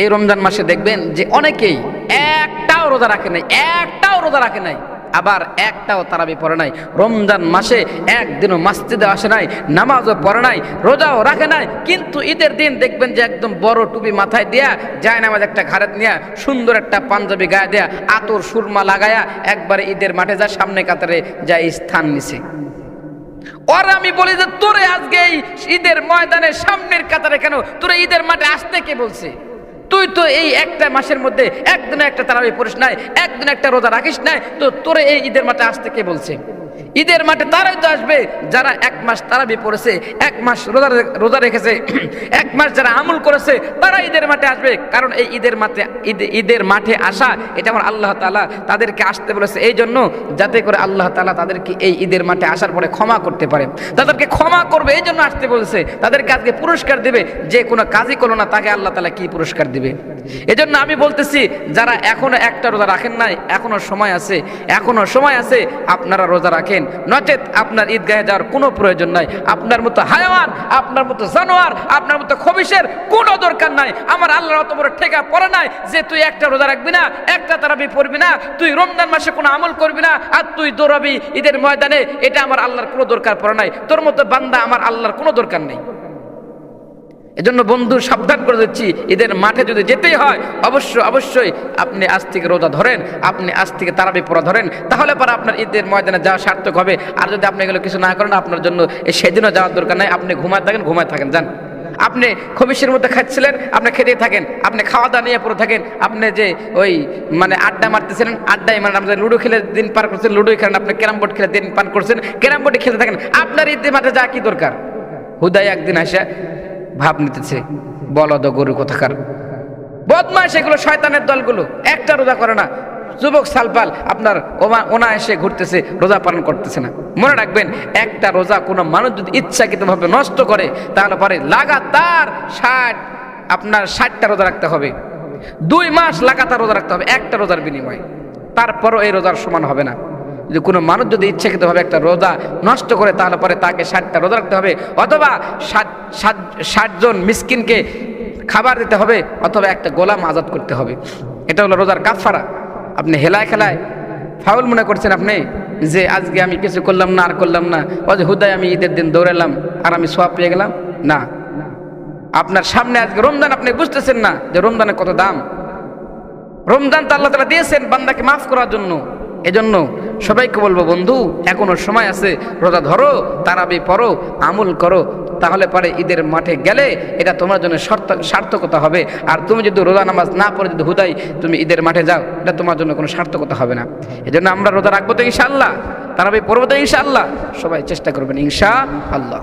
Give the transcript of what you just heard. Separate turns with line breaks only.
এই রমজান মাসে দেখবেন যে অনেকেই একটাও রোজা রাখে নাই, একটাও রোজা রাখে নাই, আবার একটাও তারাবি পড়ে নাই। রমজান মাসে একদিনও মাসজিদে আসে নাই, নামাজও পড়ে নাই, রোজাও রাখে নাই, কিন্তু ঈদের দিন দেখবেন যে একদম বড় টুপি মাথায় দেয়া যায় নামাজ একটা ঘাড়ে নিয়া সুন্দর একটা পাঞ্জাবি গায়ে দেয়া আতর সুরমা লাগায়া একবারে ঈদের মাঠে যা সামনে কাতারে যা স্থান নিছে। ওর আমি বলি যে, তোরে আজকে ঈদের ময়দানের সামনের কাতারে কেন? তোরে ঈদের মাঠে আসতে কে বলছে? তুই তো এই একটা মাসের মধ্যে একদিন একটা তারাবি পড়িস নাই একদিন একটা রোজা রাখিস নাই, তো তোরে এই ঈদের মাঠে আসতে কে বলছে? ঈদের মাঠে তারাই তো আসবে, যারা এক মাস তারাবি পড়েছে, এক মাস রোজা রোজা রেখেছে, এক মাস যারা আমল করেছে তারা ঈদের মাঠে আসবে। কারণ এই ঈদের মাঠে ঈদ- ঈদের মাঠে আসা, এটা আমার আল্লাহ তালা তাদেরকে আসতে বলেছে। এই জন্য যাতে করে আল্লাহ তালা তাদেরকে এই ঈদের মাঠে আসার পরে ক্ষমা করতে পারে। তাদেরকে ক্ষমা করবে এই জন্য আসতে বলেছে। তাদেরকে আজকে পুরস্কার দিবে, যে কোনো কাজই করল না, তাকে আল্লাহ তালা কি পুরস্কার দিবে? এজন্য আমি বলতেছি, যারা এখনও একটা রোজা রাখেন নাই, এখনও সময় আছে, এখনও সময় আছে, আপনারা রোজা রাখেন। নচেত আপনার ঈদগাহে যাওয়ার কোনো প্রয়োজন নাই। আপনার মতো হায়ান আপনার মতো জানোয়ার, আপনার মতো খবিসের কোনো দরকার নাই। আমার আল্লাহ অত বড় ঠেকা পড়ে নাই যে তুই একটা রোজা রাখবি না, একটা তারাবি পড়বি না, তুই রমজান মাসে কোনো আমল করবি না, আর তুই দৌড়াবি ঈদের ময়দানে, এটা আমার আল্লাহর কোনো দরকার পড়ে নাই। তোর মতো বান্দা আমার আল্লাহর কোনো দরকার নেই। এজন্য বন্ধু, সাবধান করে দিচ্ছি। ঈদের মাঠে যদি যেতেই হয়, অবশ্যই অবশ্যই আপনি আজ থেকে রোজা ধরেন, আপনি আজ থেকে তারাবি পড়া ধরেন, তাহলে পরে আপনার ঈদের ময়দানে যাওয়া সার্থক হবে। আর যদি আপনি এগুলো কিছু না করেন, আপনার জন্য সেদিনও যাওয়ার দরকার নাই। আপনি ঘুমায় থাকেন ঘুমায় থাকেন, যান। আপনি খবিসের মধ্যে খাচ্ছিলেন, আপনি খেতেই থাকেন, আপনি খাওয়া দাওয়া নিয়ে পড়ে থাকেন, আপনি যে ওই মানে আড্ডা মারতেছিলেন, আড্ডায় মানে আপনার লুডো খেলে দিন পার করছেন লুডো খেলেন, আপনি ক্যারাম বোর্ড খেলে দিন পার করছেন, ক্যারাম বোর্ডে খেলতে থাকেন, আপনার ঈদের মাঠে যা কি দরকার? হুদায় একদিন আসে ভাব নিতেছে বলদ গরু কোথাকার বদমাস এগুলো শয়তানের দলগুলো, একটা রোজা করে না। যুবক সালপাল, আপনার ওনা এসে ঘুরতেছে, রোজা পালন করতেছে না। মনে রাখবেন, একটা রোজা কোনো মানুষ যদি ইচ্ছাকৃতভাবে নষ্ট করে, তাহলে পরে লাগাতার ষাট আপনার ষাটটা রোজা রাখতে হবে। দুই মাস লাগাতার রোজা রাখতে হবে, একটা রোজার বিনিময়ে। তারপরও এই রোজার সমান হবে না। যদি কোনো মানুষ যদি ইচ্ছাকৃতভাবে একটা রোজা নষ্ট করে, তাহলে পরে তাকে ষাটটা রোজা রাখতে হবে। অথবা ষাট ষাট ষাটজন মিসকিনকে খাবার দিতে হবে, অথবা একটা গোলাম আজাদ করতে হবে। এটা হলো রোজার কাফারা আপনি হেলায় খেলায় ফাউল মনে করছেন আপনি? যে আজকে আমি কিছু করলাম না, আর করলাম না। যে হুদায় আমি ঈদের দিন দৌড়ালাম, আর আমি সোয়াব পেয়ে গেলাম? না। আপনার সামনে আজকে রমজান, আপনি বুঝতেছেন না যে রমজানের কত দাম? রমজান তো আল্লাহ তালা দিয়েছেন বান্দাকে মাফ করার জন্য। এজন্য সবাইকে বলব, বন্ধু, এখনও সময় আছে, রোজা ধরো, তারাবি পড়ো, আমল করো, তাহলে পরে ঈদের মাঠে গেলে এটা তোমার জন্য সার্থকতা হবে। আর তুমি যদি রোজা নামাজ না পড়ে যদি হুদাই, তুমি ঈদের মাঠে যাও, এটা তোমার জন্য কোনো সার্থকতা হবে না। এজন্য আমরা রোজা রাখব তো ইনশাআল্লাহ, তারাবি পড়ব তো ইনশাআল্লাহ, সবাই চেষ্টা করবেন ইনশা আল্লাহ